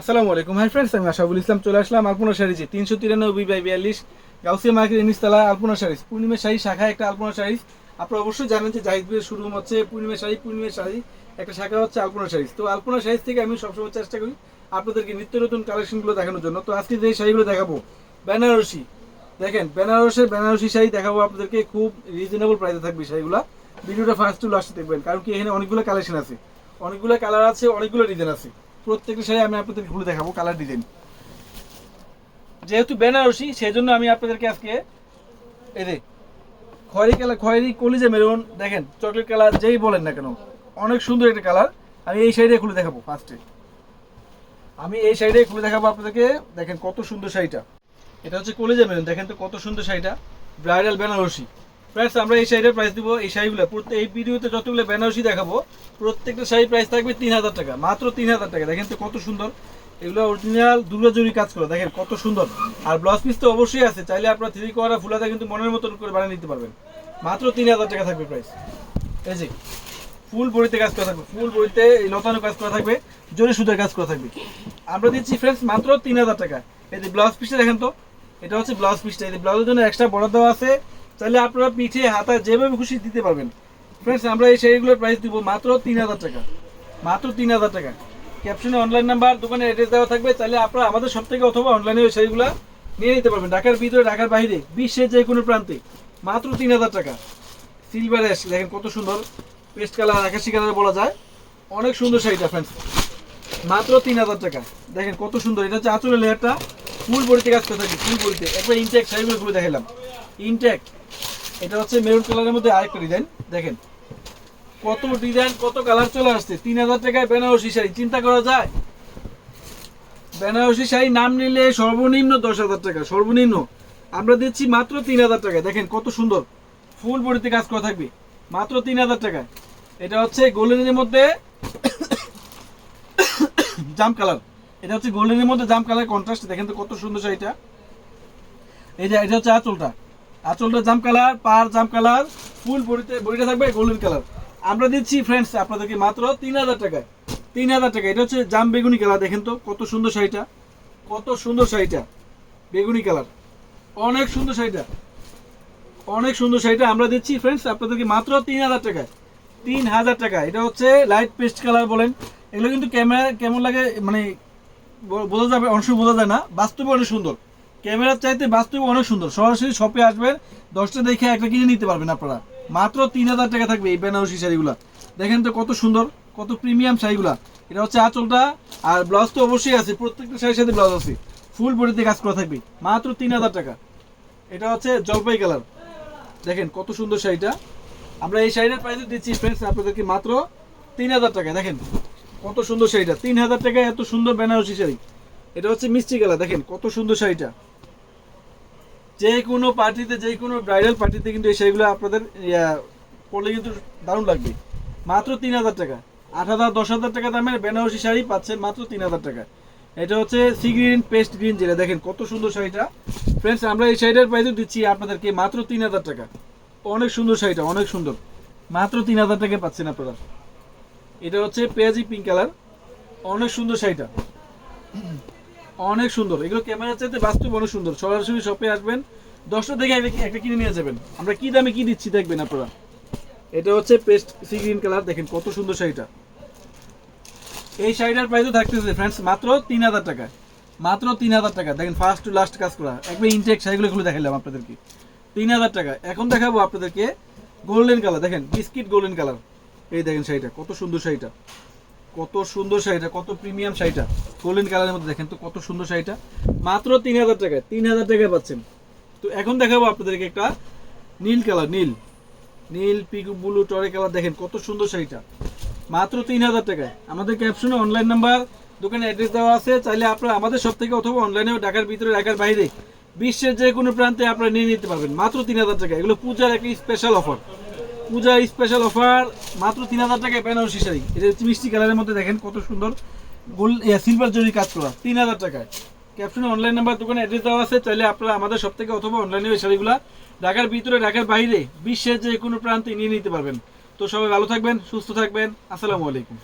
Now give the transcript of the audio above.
আসসালামু আলাইকুম। Hi friends আমি আশাবুল ইসলাম চলে আসলাম আলপনা শাড়িজে তিনশো তিরানব্বই বাই বিয়াল্লিশ গাউসিয়া মার্কেট ইনিসতলা আলপনা শাড়িজ পূর্ণিমা শাড়ি শাখা একটা আলপনা শাড়িজ আপনারা অবশ্যই জানেন যে জাহিদপুরের শুরু হচ্ছে পূর্ণিমা শাড়ি পূর্ণিমা শাড়ি একটা শাখা হচ্ছে আলপনা শাড়িজ তো আলপনা শাড়িজ থেকে আমি সবসময় চেষ্টা করি আপনাদেরকে নিত্য নতুন কালেকশনগুলো দেখানোর জন্য। তো আজকে যে শাড়িগুলো দেখাবো, বেনারসি। দেখেন বেনারসের বেনারসি শাড়ি দেখাবো আপনাদেরকে, খুব রিজনেবল প্রাইসে থাকবে শাড়িগুলো। ভিডিওটা ফার্স্ট টু লাস্ট দেখবেন, কারণ কি এখানে অনেকগুলো কালেকশন আছে। অনেকগুলো কালার আছে, অনেকগুলো ডিজাইন আছে। প্রত্যেকটা শাড়ি আমি আপনাদেরকে খুলে দেখাবো কালার ডিজাইন যেহেতু বেনারসি সেই জন্য আমি আপনাদেরকে আজকে এই যে খয়েরি কালার, খয়েরি কলিজে মেরুন, দেখেন, চকলেট কালার যেই বলেন না কেন, অনেক সুন্দর একটা কালার। আমি এই শাড়িটা খুলে দেখাবো ফার্স্টে আমি এই শাড়িটাই খুলে দেখাবো আপনাদেরকে, দেখেন কত সুন্দর শাড়িটা। এটা হচ্ছে কলেজে মেরুন, দেখেন তো কত সুন্দর শাড়িটা। ব্রাইডাল বেনারসি। ফ্রেন্ডস আমরা এই শাড়িটার প্রাইস দিব, এই শাড়িগুলো। এই ভিডিওতে যতগুলো বেনারসি দেখাবো, প্রত্যেকটা শাড়ি প্রাইস থাকবে তিন হাজার টাকা, মাত্র তিন হাজার টাকা। দেখেন তো কত সুন্দর। এগুলো অরিজিনাল দুর্গাজুরি কাজ করে, দেখেন কত সুন্দর। আর ব্লাউজ পিস তো অবশ্যই আছে, চাইলে আপনার থ্রি কোয়ারা ফুলাতে কিন্তু মনের মতন করে বানিয়ে নিতে পারবেন। মাত্র তিন হাজার টাকা থাকবে প্রাইস এই যে, ফুল বড়িতে কাজ করা থাকবে, ফুল বড়িতে এই লতানো কাজ করা থাকবে, জরি সুদের কাজ করা থাকবে। আমরা দিচ্ছি ফ্রেন্ডস মাত্র তিন হাজার টাকা। এই যে ব্লাউজ পিসটা দেখেন তো, এটা হচ্ছে ব্লাউজ পিসটা এই ব্লাউজের জন্য এক্সট্রা বড় দেওয়া আছে চাইলে আপনারা পিঠে, হাতা যেভাবে খুশি দিতে পারবেন। ফ্রেন্ডস আমরা এই শাড়িগুলোর প্রাইস দিব মাত্র তিন হাজার টাকা। মাত্র তিন হাজার টাকা। ক্যাপশনে অনলাইন নাম্বার দোকানের অ্যাড্রেস দেওয়া থাকবে। চাইলে আপনারা আমাদের সব থেকে অথবা অনলাইনে ওই শাড়িগুলো নিয়ে নিতে পারবেন। ঢাকার ভিতরে, ঢাকার বাইরে বিশ্বের যে কোনো প্রান্তে। মাত্র তিন হাজার টাকা। সিলভার অ্যাশ দেখেন কত সুন্দর পেস্ট কালার আকাশি কালার বলা যায়। অনেক সুন্দর শাড়িটা ফ্রেন্ডস মাত্র তিন হাজার টাকা। দেখেন কত সুন্দর। এটা হচ্ছে আঁচলের লেয়ারটা ফুল বড়িতে কাজ করে থাকে, ফুল বড়িতে। একবার ইনটেক শাড়িগুলো ঘুরে দেখালাম ইনটেক এটা হচ্ছে মেরুন কালারের মধ্যে আরেকটা ডিজাইন দেখেন। কত ডিজাইন কত কালার চলে আসছে। তিন হাজার টাকায় বেনারসি শাড়ি, চিন্তা করা যায়? বেনারসি শাড়ি নাম নিলে সর্বনিম্ন দশ হাজার টাকা, সর্বনিম্ন। আমরা দিচ্ছি মাত্র তিন হাজার টাকায়। দেখেন কত সুন্দর। ফুল বড়িতে কাজ করা থাকবে। মাত্র তিন হাজার টাকায়। এটা হচ্ছে গোল্ডেনের মধ্যে জাম কালার এটা হচ্ছে গোল্ডেনের মধ্যে জাম কালার কন্ট্রাস্ট দেখেন তো কত সুন্দর শাড়িটা। যে, এটা হচ্ছে আঁচলটা। আঁচলটা জাম কালার, পার জাম কালার, ফুল বড়িতে, বড়িটা থাকবে গোল্ডেন কালার। আমরা দিচ্ছি ফ্রেন্ডস আপনাদেরকে মাত্র তিন হাজার টাকায়। তিন হাজার টাকা এটা হচ্ছে জাম বেগুনি কালার, দেখেন তো, কত সুন্দর শাড়িটা। কত সুন্দর শাড়িটা। বেগুনি কালার। অনেক সুন্দর শাড়িটা। অনেক সুন্দর শাড়িটা। আমরা দিচ্ছি ফ্রেন্ডস আপনাদেরকে মাত্র তিন হাজার টাকায়। তিন হাজার টাকা এটা হচ্ছে লাইট পেস্ট কালার বলেন। এগুলো কিন্তু ক্যামেরা কেমন লাগে মানে বোঝা যাবে সময় বোঝা যায় না। বাস্তবে অনেক সুন্দর। ক্যামেরার চাইতে বাস্তবে অনেক সুন্দর। সরাসরি শপে আসবেন, দশটা দেখে একটা কিনে নিতে পারবেন আপনারা। মাত্র তিন হাজার টাকা থাকবে এই বেনারসি শাড়িগুলো। দেখেন তো কত সুন্দর, কত প্রিমিয়াম শাড়িগুলা। এটা হচ্ছে আঁচলটা, আর ব্লাউজ তো অবশ্যই আছে, প্রত্যেকটা শাড়ির সাথে ব্লাউজ আছে। ফুল বডিতে কাজ করা থাকবে, মাত্র তিন হাজার টাকা। এটা হচ্ছে জলপাই কালার। দেখেন কত সুন্দর শাড়িটা। আমরা এই শাড়িটার প্রাইস দিচ্ছি ফ্রেন্ডস আপনাদেরকে মাত্র তিন হাজার টাকা দেখেন কত সুন্দর শাড়িটা, তিন হাজার টাকায় এত সুন্দর বেনারসি শাড়ি। এটা হচ্ছে মিষ্টি কালার দেখেন কত সুন্দর শাড়িটা। যে কোনো পার্টিতে, যে কোনো ব্রাইডাল পার্টিতে কিন্তু এই শাড়িগুলো আপনাদের পরলে কিন্তু দারুণ লাগবে। মাত্র তিন হাজার টাকা। আট হাজার, দশ হাজার টাকা দামের বেনারসি শাড়ি পাচ্ছেন মাত্র তিন হাজার টাকা। এটা হচ্ছে সি গ্রিন পেস্ট গ্রিন যেটা, দেখেন কত সুন্দর শাড়িটা। ফ্রেন্ডস আমরা এই শাড়িটার প্রাইসও দিচ্ছি আপনাদেরকে মাত্র তিন হাজার টাকা। অনেক সুন্দর শাড়িটা, অনেক সুন্দর। মাত্র তিন হাজার টাকা পাচ্ছেন আপনারা। এটা হচ্ছে পেঁয়াজি পিঙ্ক কালার অনেক সুন্দর শাড়িটা। অনেক সুন্দর। এগুলো ক্যামেরার চাইতে বাস্তব অনেক সুন্দর। সরাসরি শপে আসবেন, দশটা থেকে একটা কিনে নিয়ে যাবেন। আমরা কি দামে কি দিচ্ছি দেখবেন আপনারা। এটা হচ্ছে পেস্ট সি গ্রিন কালার। দেখেন কত সুন্দর শাড়িটা। এই শাড়িটার প্রাইসও থাকতেছে ফ্রেন্ডস মাত্র তিন হাজার টাকা। মাত্র তিন হাজার টাকা। দেখেন ফার্স্ট টু লাস্ট কাজ করা। একবার ইনটেক শাড়িগুলো খুলে দেখালাম আপনাদেরকে। তিন হাজার টাকা। এখন দেখাবো আপনাদেরকে গোল্ডেন কালার দেখেন বিস্কিট গোল্ডেন কালার এই দেখেন শাড়িটা। কত সুন্দর শাড়িটা। কত সুন্দর শাড়িটা। কত প্রিমিয়াম শাড়িটা। গোল্ডেন কালারের মধ্যে দেখেন তো কত সুন্দর শাড়িটা। মাত্র তিন হাজার টাকায়, তিন হাজার টাকায় পাচ্ছেন। তো এখন দেখাবো আপনাদেরকে একটা নীল কালার নীল। নীল পিক ব্লু টরে কালার দেখেন কত সুন্দর শাড়িটা। মাত্র তিন হাজার টাকায়। আমাদের ক্যাপশনে অনলাইন নাম্বার দোকানে অ্যাড্রেস দেওয়া আছে। চাইলে আপনারা আমাদের সব থেকে অথবা অনলাইনেও ঢাকার ভিতরে, ঢাকার বাইরে, বিশ্বের যে কোনো প্রান্তে আপনারা নিয়ে নিতে পারবেন। মাত্র তিন হাজার টাকা এগুলো পূজার একটা স্পেশাল অফার পূজার স্পেশাল অফার মাত্র তিন হাজার টাকায় বেনারসি শাড়ি। এটা মিষ্টি কালারের মধ্যে দেখেন কত সুন্দর। গোল সিলভার জরি কাজ করা। তিন হাজার টাকায়। ক্যাপশনে অনলাইন নাম্বার দোকানে অ্যাড্রেস দেওয়া আছে। চাইলে আপনারা আমাদের সব থেকে অথবা অনলাইনে ওই শাড়িগুলো ঢাকার ভিতরে, ঢাকার বাইরে, বিশ্বের যে কোনো প্রান্তে নিয়ে নিতে পারবেন। তো সবাই ভালো থাকবেন, সুস্থ থাকবেন। আসসালামু আলাইকুম।